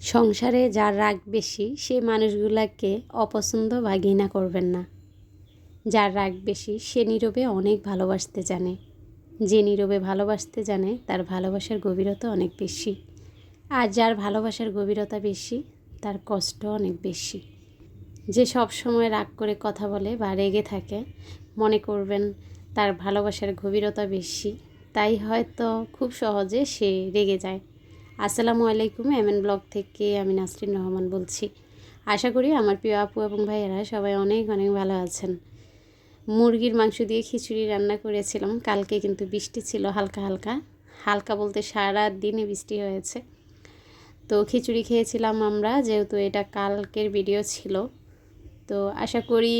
সংসারে যার রাগ বেশি, সে মানুষগুলাকে অপছন্দ বা ঘৃণা করবেন না। যার রাগ বেশি, সে নীরবে অনেক ভালোবাসতে জানে। যে নীরবে ভালোবাসতে জানে, তার ভালোবাসার গভীরতা অনেক বেশি। আর যার ভালোবাসার গভীরতা বেশি, তার কষ্ট অনেক বেশি। যে সব সময় রাগ করে কথা বলে বা রেগে থাকে, মনে করবেন তার ভালোবাসার গভীরতা বেশি। তাই হয়তো খুব সহজে সে রেগে যায়। আসসালামু আলাইকুম, এমএন ব্লগ থেকে আমি নাসরিন রহমান বলছি। আশা করি আমার প্রিয় আপু এবং ভাইয়েরা সবাই অনেক অনেক ভালো আছেন। মুরগির মাংস দিয়ে খিচুড়ি রান্না করেছিলাম। কালকে কিন্তু বৃষ্টি ছিল হালকা হালকা। হালকা বলতে সারা দিনে বৃষ্টি হয়েছে। তো খিচুড়ি খেয়েছিলাম আমরা, যেহেতু এটা কালকের ভিডিও ছিল। তো আশা করি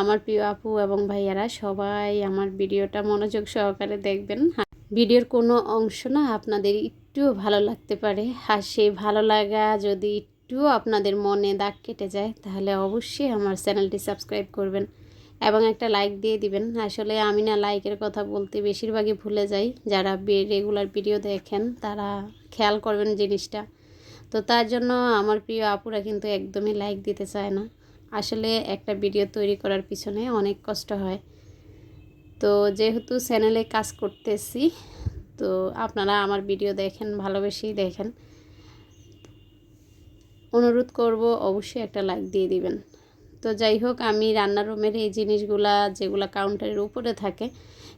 আমার প্রিয় আপু এবং ভাইয়ারা সবাই আমার ভিডিওটা মনোযোগ সহকারে দেখবেন। ভিডিওর কোনো অংশ না আপনাদের একটুও ভালো লাগতে পারে। আর সেই ভালো লাগা যদি একটুও আপনাদের মনে দাগ কেটে যায়, তাহলে অবশ্যই আমার চ্যানেলটি সাবস্ক্রাইব করবেন এবং একটা লাইক দিয়ে দিবেন। আসলে আমি না লাইকের কথা বলতে বেশিরভাগই ভুলে যাই। যারা রেগুলার ভিডিও দেখেন, তারা খেয়াল করবেন জিনিসটা। তো তার জন্য আমার প্রিয় আপুরা কিন্তু একদমই লাইক দিতে চায় না। আসলে একটা ভিডিও তৈরি করার পিছনে অনেক কষ্ট হয়। তো যেহেতু চ্যানেলে কাজ করতেছি, তো আপনারা আমার ভিডিও দেখেন, ভালোবেসেই দেখেন। অনুরোধ করব অবশ্যই একটা লাইক দিয়ে দিবেন। তো যাই হোক, আমি রান্নার রুমের এই জিনিসগুলা, যেগুলো কাউন্টারের উপরে থাকে,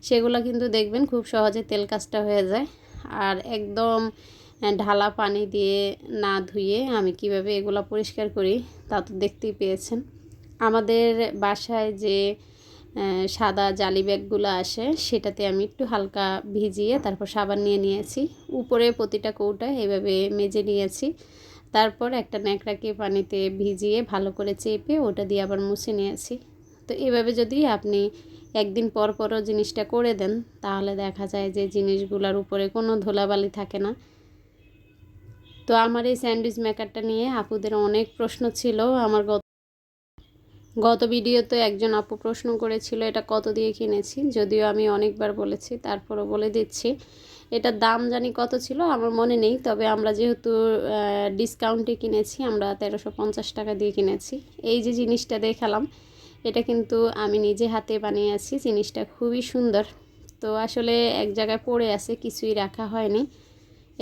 সেগুলো কিন্তু দেখবেন খুব সহজে তেল কাজটা হয়ে যায়। আর একদম ঢালা পানি দিয়ে না ধুয়ে আমি কীভাবে এগুলো পরিষ্কার করি তা তো দেখতেই পেয়েছেন। আমাদের বাসায় যে সাদা জালি ব্যাগগুলো আসে, সেটাতে আমি একটু হালকা ভিজিয়ে তারপর সাবান নিয়ে নিয়েছি। উপরে প্রতিটা কৌটা এভাবে মেজে নিয়েছি। তারপর একটা ন্যাকড়াকে পানিতে ভিজিয়ে ভালো করে চেপে ওটা দিয়ে আবার মুছে নিয়েছি। তো এভাবে যদি আপনি একদিন পর পরও জিনিসটা করে দেন, তাহলে দেখা যায় যে জিনিসগুলোর উপরে কোনো ধুলাবালি থাকে না। তো আমার এই স্যান্ডউইচ মেকারটা নিয়ে আপুদের অনেক প্রশ্ন ছিল, আমার গত গত ভিডিওতে একজন আপু প্রশ্ন করেছিল, এটা কত দিয়ে কিনেছি? যদিও আমি অনেকবার বলেছি, তারপরও বলে দিচ্ছি। এটার দাম জানি কত ছিল, আমার মনে নেই, তবে আমরা যেহেতু ডিসকাউন্টে কিনেছি, আমরা তেরোশো পঞ্চাশ টাকা দিয়ে কিনেছি। এই যে জিনিসটা দেখালাম, এটা কিন্তু আমি নিজে হাতে বানিয়ে আছি, জিনিসটা খুবই সুন্দর। তো আসলে এক জায়গায় পড়ে আছে, কিছুই রাখা হয়নি।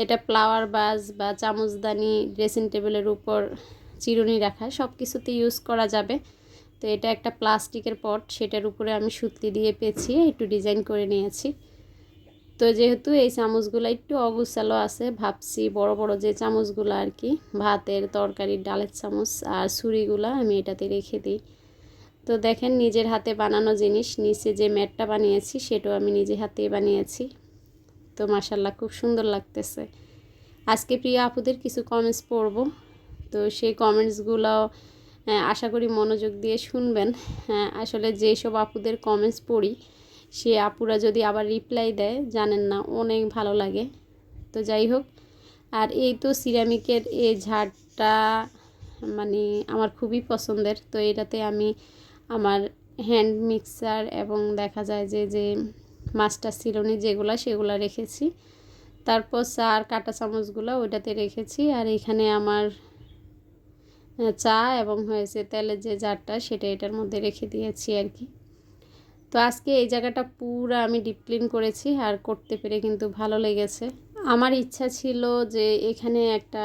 এটা ফ্লাওয়ার বাজ বা চামচদানি ড্রেসিং টেবিলের উপর চিরুনি রাখা সব কিছুতে ইউজ করা যাবে। তো এটা একটা প্লাস্টিকের পট, সেটার উপরে আমি সুতলি দিয়ে পেঁচিয়ে একটু ডিজাইন করে নিয়েছি। তো যেহেতু এই চামচগুলো একটু অগুচালো আছে, ভাবছি বড় বড় যে চামচগুলো আর কি, ভাতের তরকারির ডালের চামচ আর ছুরিগুলো আমি এটাতে রেখে দিই। তো দেখেন নিজের হাতে বানানো জিনিস, নিচে যে ম্যাটটা বানিয়েছি সেটাও আমি নিজে হাতে বানিয়েছি। তো মাসাল্লাহ খুব সুন্দর লাগতেছে। আজকে প্রিয় আপুদের কিছু কমেন্টস পড়ব। তো সেই কমেন্টসগুলো আশা করি মনোযোগ দিয়ে শুনবেন। হ্যাঁ আসলে যেসব আপুদের কমেন্টস পড়ি, সে আপুরা যদি আবার রিপ্লাই দেয়, জানেন না, অনেক ভালো লাগে। তো যাই হোক, আর এই তো সিরামিকের এই ঝাড়টা মানে আমার খুবই পছন্দের। তো এটাতে আমি আমার হ্যান্ড মিক্সার এবং দেখা যায় যে যে মাস্টার সিলনি যেগুলো, সেগুলো রেখেছি। তারপর চার কাটা চামচগুলো ওইটাতে রেখেছি। আর এখানে আমার চা এবং হয়েছে তেলের যে জারটা সেটা এটার মধ্যে রেখে দিয়েছি আর কি। তো আজকে এই জায়গাটা পুরো আমি ডিপ ক্লিন করেছি আর করতে পেরে কিন্তু ভালো লেগেছে। আমার ইচ্ছা ছিল যে এখানে একটা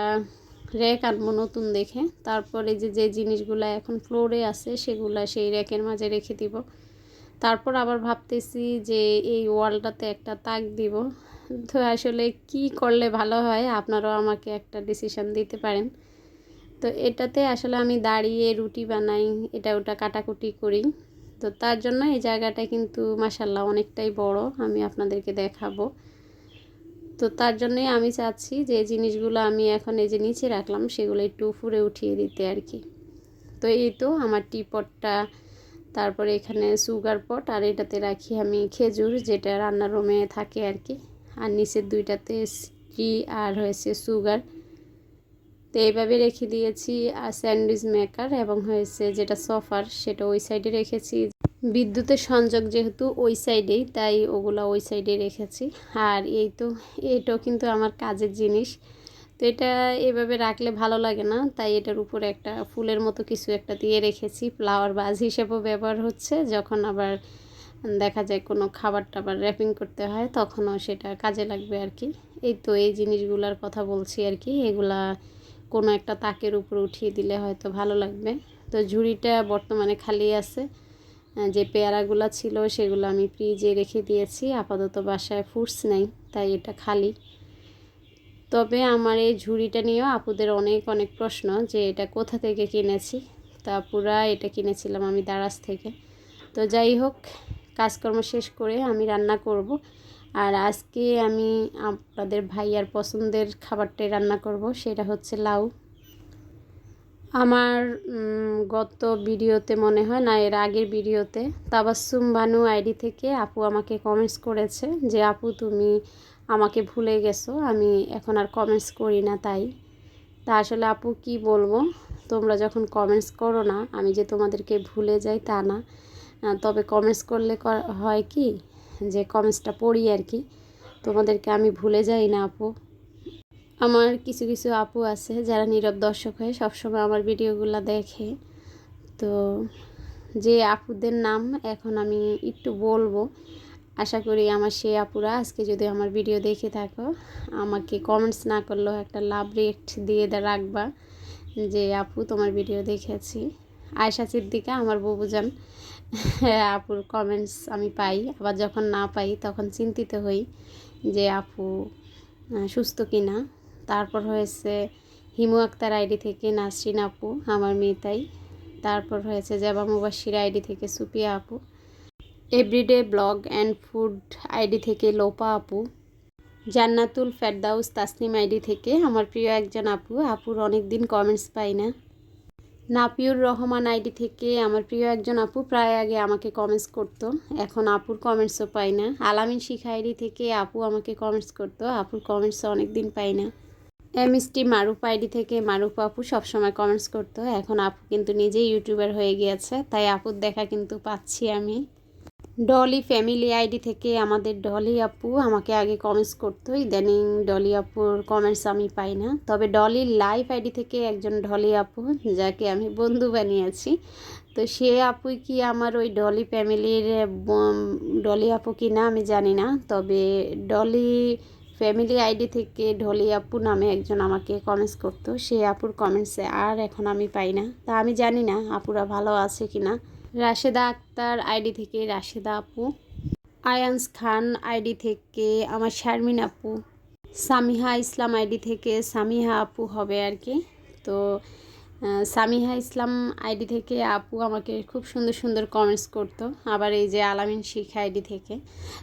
র্যাক আনব নতুন দেখে, তারপরে যে যে জিনিসগুলো এখন ফ্লোরে আছে সেগুলো সেই র্যাকের মাঝে রেখে দিব। তারপর আবার ভাবতেছি যে এই ওয়ালটাতে একটা তাক দিব। তো আসলে কি করলে ভালো হয়, আপনারাও আমাকে একটা ডিসিশন দিতে পারেন। তো এটাতে আসলে আমি দাঁড়িয়ে রুটি বানাই, এটা ওটা কাটাকুটি করি। তো তার জন্য এই জায়গাটা কিন্তু মাসাল্লাহ অনেকটাই বড়, আমি আপনাদেরকে দেখাবো। তো তার জন্যই আমি চাচ্ছি যে জিনিসগুলো আমি এখন এই যে নিচে রাখলাম, সেগুলো একটু উপরে উঠিয়ে দিতে আর কি। তো এই তো আমার টি পটটা তারপরে এখানে সুগার পট, আর এটাতে রাখি আমি খেজুর, যেটা রান্নার রুমে থাকে আর কি। আর নিচের দুইটাতে স্টি আর হয়েছে সুগার। তো এইভাবে রেখে দিয়েছি, আর স্যান্ডউইচ মেকার এবং হয়েছে যেটা সফার সেটা ওই সাইডে রেখেছি। বিদ্যুতের সংযোগ যেহেতু ওই সাইডেই, তাই ওগুলো ওই সাইডে রেখেছি। আর এই তো, এটাও কিন্তু আমার কাজের জিনিস। তো এটা এভাবে রাখলে ভালো লাগে না, তাই এটার উপরে একটা ফুলের মতো কিছু একটা দিয়ে রেখেছি। ফ্লাওয়ার বাজ হিসেবেও ব্যবহার হচ্ছে, যখন আবার দেখা যায় কোনো খাবার টাবার র্যাপিং করতে হয়, তখনও সেটা কাজে লাগবে আর কি। এই তো, এই জিনিসগুলোর কথা বলছি আর কি, এগুলা কোনো একটা তাকের উপর উঠিয়ে দিলে হয়তো ভালো লাগবে। তো ঝুড়িটা বর্তমানে খালি আছে। যে পেয়ারাগুলো ছিল সেগুলো আমি ফ্রিজে রেখে দিয়েছি। আপাতত বাসায় ফুডস নেই, তাই এটা খালি। তবে আমার এই ঝুড়িটা নিয়েও আপুদের অনেক অনেক প্রশ্ন যে এটা কোথা থেকে কিনেছি। তা পুরা এটা কিনেছিলাম আমি দারাজ থেকে। তো যাই হোক, কাজকর্ম শেষ করে আমি রান্না করব। আর আজকে আমি আপনাদের ভাইয়ার পছন্দের খাবারটাই রান্না করব, সেটা হচ্ছে লাউ। আমার গত ভিডিওতে মনে হয় না, এর আগের ভিডিওতে তাবাসুম ভানু আইডি থেকে আপু আমাকে কমেন্টস করেছে যে, আপু, তুমি আমাকে ভুলে গেছো, আমি এখন আর কমেন্টস করি না তাই। তা আসলে আপু কি বলব, তোমরা যখন কমেন্টস করো না, আমি যে তোমাদেরকে ভুলে যাই তা না। তবে কমেন্টস করলে হয় কি যে কমেন্টসটা পড়ি আর কি, তোমাদেরকে আমি ভুলে যাই না আপু। আমার কিছু কিছু আপু আছে যারা নীরব দর্শক হয়ে সবসময় আমার ভিডিওগুলো দেখে। তো যে আপুদের নাম এখন আমি একটু বলব। আশা করি আমার সেই আপুরা আজকে যদি আমার ভিডিও দেখে থাকো, আমাকে কমেন্টস না করলেও একটা লাভ রেট দিয়ে রাখবা যে, আপু, তোমার ভিডিও দেখেছি। আয়সা সিদ্দিকা, আমার বউবুজান আপুর কমেন্টস আমি পাই। আবার যখন না পাই, তখন চিন্তিত হই যে আপু সুস্থ কি না তারপর হয়েছে হিমু আক্তার আইডি থেকে নাসরিন আপু, আমার মেয়ে তাই। তারপর হয়েছে জেবা মুবাসির আইডি থেকে সুপিয়া আপু। Everyday blog and food ID থেকে লোপা আপু। জান্নাতুল ফেরদাউস তাসনিম আইডি থেকে আমার প্রিয় একজন আপু। আপুর অনেক দিন কমেন্টস পাই না। নাপিউর রহমান আইডি থেকে আমার প্রিয় একজন আপু প্রায় আগে আমাকে কমেন্টস করত। এখন আপুর কমেন্টসও পাই না। আলামিন শিখা আইডি থেকে আপু আমাকে কমেন্টস করত। আপুর কমেন্টসও অনেক দিন পাই না। M S T Maruf ID থেকে মারুপ আপু সবসময় কমেন্টস করতো। এখন আপু কিন্তু নিজেই ইউটিউবার হয়ে গিয়েছে। তাই আপুর দেখা কিন্তু পাচ্ছি আমি। ডলি ফ্যামিলি আইডি থেকে আমাদের ডলি আপু আমাকে আগে কমেন্টস করতো, ইদানিং ডলি আপুর কমেন্টস আমি পাই না। তবে ডলি লাইভ আইডি থেকে একজন ডলি আপু, যাকে আমি বন্ধু বানিয়েছি। তো সে আপুই কি আমার ওই ডলি ফ্যামিলির ডলি আপু কি না আমি জানি না। তবে ডলি ফ্যামিলি আইডি থেকে ঢলি আপু নামে একজন আমাকে কমেন্টস করতো। সে আপুর কমেন্টসে আর এখন আমি পাই না। তা আমি জানি না আপুরা ভালো আছে কি না রাশেদা আক্তার আইডি থেকে রাশেদা আপু, আয়ান্স খান আইডি থেকে আমার শারমিন আপু, সামিহা ইসলাম আইডি থেকে সামিহা আপু হবে আর কি। তো সামিহা ইসলাম আইডি থেকে আপু আমাকে খুব সুন্দর সুন্দর কমেন্টস করতো। আবার এই যে আলামিন শিখা আইডি থেকে।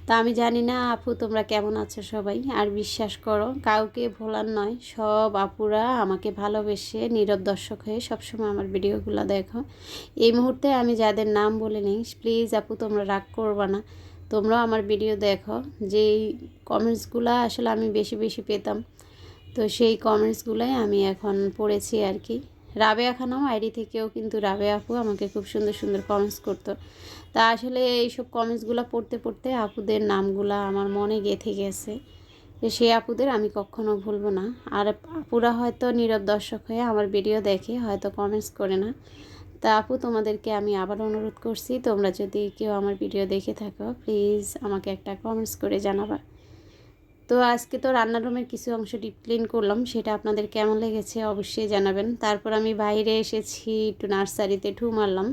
তো আমি জানি না, আপু তোমরা কেমন আছো সবাই? আর বিশ্বাস করো, কাউকে ভোলার নয়, সব আপুরা আমাকে ভালোবেসে নীরব দর্শক হয়ে সবসময় আমার ভিডিওগুলো দেখো। এই মুহূর্তে আমি যাদের নাম বলে নিই প্লিজ আপু তোমরা রাগ করবা না। তোমরাও আমার ভিডিও দেখো। যেই কমেন্টসগুলো আসলে আমি বেশি বেশি পেতাম, তো সেই কমেন্টসগুলোই আমি এখন পড়েছি আর কি। রাবেয়া খানাম, আইডি থেকেও কিন্তু রাবেয়া আপু আমাকে খুব সুন্দর সুন্দর কমেন্টস করতো। তা আসলে এইসব কমেন্টসগুলো পড়তে পড়তে আপুদের নামগুলো আমার মনে গেঁথে গেছে যে সেই আপুদের আমি কখনো ভুলবো না। আর আপুরা হয়তো নীরব দর্শক হয়ে আমার ভিডিও দেখে হয়তো কমেন্টস করে না। তা আপু, তোমাদেরকে আমি আবার অনুরোধ করছি, তোমরা যদি কেউ আমার ভিডিও দেখে থাকো প্লিজ আমাকে একটা কমেন্টস করে জানাবা। তো আজকে তো রান্নার রুমের কিছু অংশ ডিপ ক্লিন করলাম, সেটা আপনাদের কেমন লেগেছে অবশ্যই জানাবেন। তারপর আমি বাইরে এসেছি একটু নার্সারিতে ঠু মারলাম,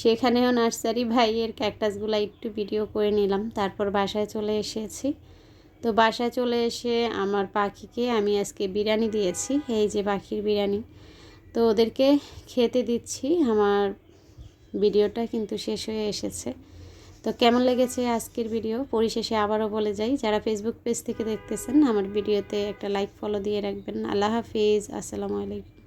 সেখানেও নার্সারি ভাইয়ের ক্যাকটাসগুলো একটু ভিডিও করে নিলাম, তারপর বাসায় চলে এসেছি। তো বাসায় চলে এসে আমার পাখিকে আমি আজকে বিরিয়ানি দিয়েছি, এই যে পাখির বিরিয়ানি। তো ওদেরকে খেতে দিচ্ছি, আমার ভিডিওটা কিন্তু শেষ হয়ে এসেছে। তো কেমন লেগেছে আজকের ভিডিও পরিশেষে আবারও বলে যাই, যারা ফেসবুক পেজ থেকে দেখতেছেন, আমার ভিডিওতে একটা লাইক ফলো দিয়ে রাখবেন। আল্লাহ হাফিজ, আসসালামু আলাইকুম।